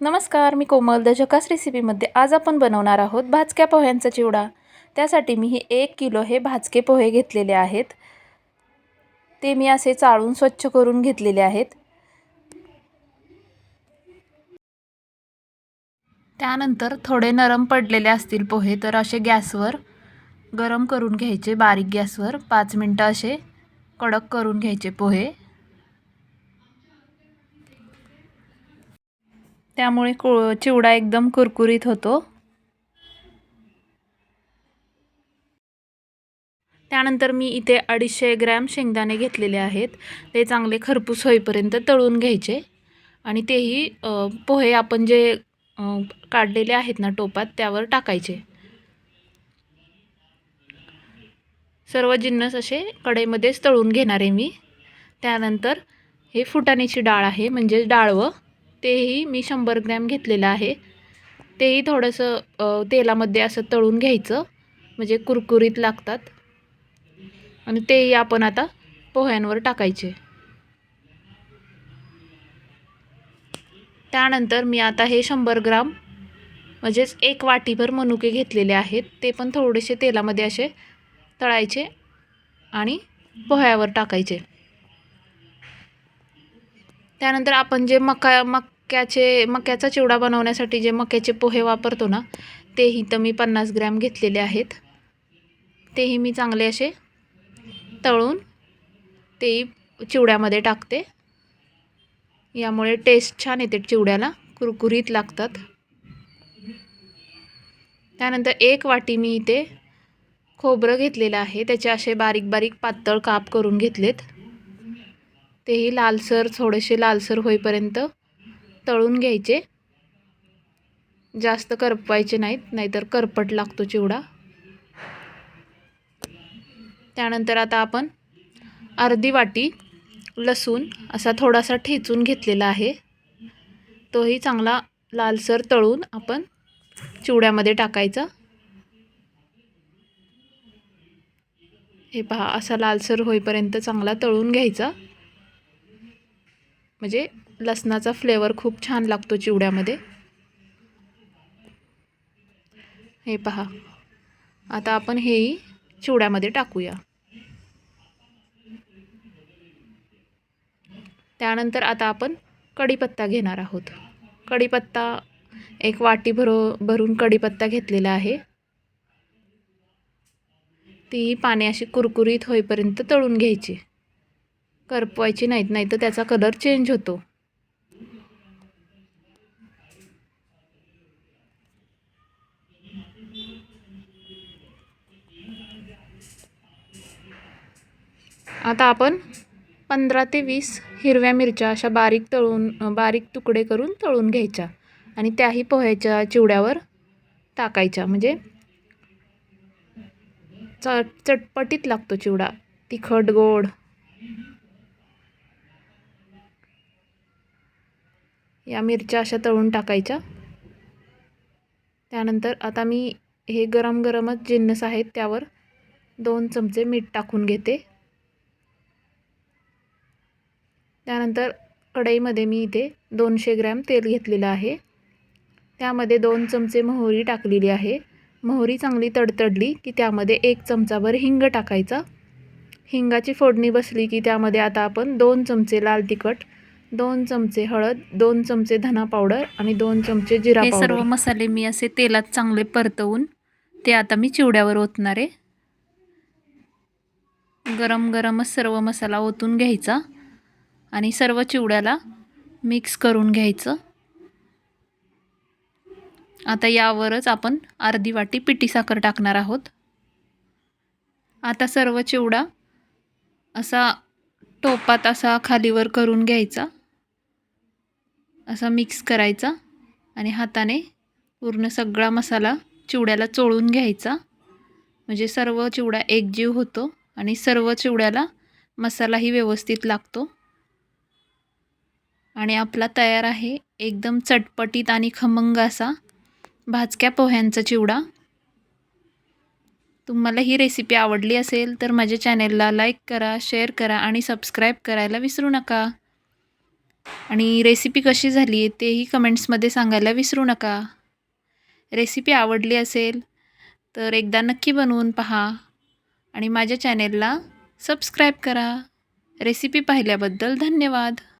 नमस्कार मी कोमल. द झकास रेसिपीमध्ये आज आपण बनवणार आहोत भाजक्या पोह्यांचा चिवडा. त्यासाठी मी हे एक किलो हे भाजके पोहे घेतलेले आहेत. ते मी असे चाळून स्वच्छ करून घेतलेले आहेत. त्यानंतर थोडे नरम पडलेले असतील पोहे तर असे गॅसवर गरम करून घ्यायचे बारीक गॅसवर पाच मिनटं असे कडक करून घ्यायचे पोहे. त्यामुळे को चिवडा एकदम कुरकुरीत होतो. त्यानंतर मी इथे अडीचशे ग्रॅम शेंगदाणे घेतलेले आहेत. ते चांगले खरपूस होईपर्यंत तळून घ्यायचे. आणि तेही पोहे आपण जे काढलेले आहेत ना टोपात त्यावर टाकायचे. सर्व जिन्नस असे कढईमध्येच तळून घेणार आहे मी. त्यानंतर हे फुटाण्याची डाळ आहे म्हणजेच डाळवं. तेही मी शंभर ग्रॅम घेतलेलं आहे. तेही थोडंसं तेलामध्ये असं तळून घ्यायचं. म्हणजे कुरकुरीत लागतात. आणि तेही आपण आता पोह्यांवर टाकायचे. त्यानंतर मी आता हे शंभर ग्राम म्हणजेच एक वाटीभर मनुके घेतलेले आहेत. ते पण थोडेसे तेलामध्ये असे तळायचे आणि पोह्यावर टाकायचे. त्यानंतर आपण जे मका मक्याचे मक्याचा चिवडा बनवण्यासाठी जे मक्याचे पोहे वापरतो ना तेही तर मी पन्नास ग्रॅम घेतलेले आहेत. तेही मी चांगले असे तळून तेही चिवड्यामध्ये टाकते. यामुळे टेस्ट छान येते चिवड्याला कुरकुरीत लागतात. त्यानंतर एक वाटी मी इथे खोबरं घेतलेलं आहे. त्याचे असे बारीक बारीक पातळ काप करून घेतलेत. तेही लालसर थोडेसे लालसर होईपर्यंत तळून घ्यायचे. जास्त करपवायचे नाहीत नाहीतर करपट लागतो चिवडा. त्यानंतर आता आपण अर्धी वाटी लसूण असा थोडासा ठेचून घेतलेला आहे. तोही चांगला लालसर तळून आपण चिवड्यामध्ये टाकायचा. हे पहा असा लालसर होईपर्यंत चांगला तळून घ्यायचा. म्हणजे लसणाचा फ्लेवर खूप छान लागतो चिवड्यामध्ये. हे पहा. आता आपण हेही चिवड्यामध्ये टाकूया. त्यानंतर आता आपण कढीपत्ता घेणार आहोत. कढीपत्ता एक वाटी भरो भरून कढीपत्ता घेतलेला आहे. ती पाणी अशी कुरकुरीत होईपर्यंत तळून घ्यायची. करपवायची नाहीत नाही तर त्याचा कलर चेंज होतो. आता आपण पंधरा ते वीस हिरव्या मिरच्या अशा बारीक तळून बारीक तुकडे करून तळून घ्यायच्या आणि त्याही पोह्याच्या चिवड्यावर टाकायच्या. म्हणजे च चटपटीत लागतो चिवडा. तिखट गोड. या मिरच्या अशा तळून टाकायच्या. त्यानंतर आता मी हे गरम गरमच जिन्नस आहेत त्यावर दोन चमचे मीठ टाकून घेते. त्यानंतर कढईमध्ये मी इथे दोनशे ग्रॅम तेल घेतलेलं आहे. त्यामध्ये दोन चमचे मोहरी टाकलेली आहे. मोहरी चांगली तडतडली की त्यामध्ये एक चमचाभर हिंग टाकायचा. हिंगाची फोडणी बसली की त्यामध्ये आता आपण दोन चमचे लाल तिखट दोन चमचे हळद दोन चमचे धना पावडर आणि दोन चमचे जिरा हे सर्व मसाले मी असे तेलात चांगले परतवून ते आता मी चिवड्यावर ओतणार. आहे गरम गरमच सर्व मसाला ओतून घ्यायचा आणि सर्व चिवड्याला मिक्स करून घ्यायचं. आता यावरच आपण अर्धी वाटी पिठी साखर टाकणार आहोत. आता सर्व चिवडा असा टोपात असा खालीवर करून घ्यायचा. असा मिक्स करायचा आणि हाताने पूर्ण सगळा मसाला चिवड्याला चोळून घ्यायचा. म्हणजे सर्व चिवडा एकजीव होतो आणि सर्व चिवड्याला मसालाही व्यवस्थित लागतो. आणि आपला तयार आहे एकदम चटपटीत आणि खमंग असा भाजक्या पोह्यांचा चिवडा. तुम्हाला ही रेसिपी आवडली असेल तर माझ्या चॅनेलला लाईक करा शेअर करा आणि सबस्क्राईब करायला विसरू नका. आणि रेसिपी कशी झाली तेही कमेंट्समध्ये सांगायला विसरू नका. रेसिपी आवडली असेल तर एकदा नक्की बनवून पहा आणि माझ्या चॅनेलला सबस्क्राईब करा. रेसिपी पाहिल्याबद्दल धन्यवाद.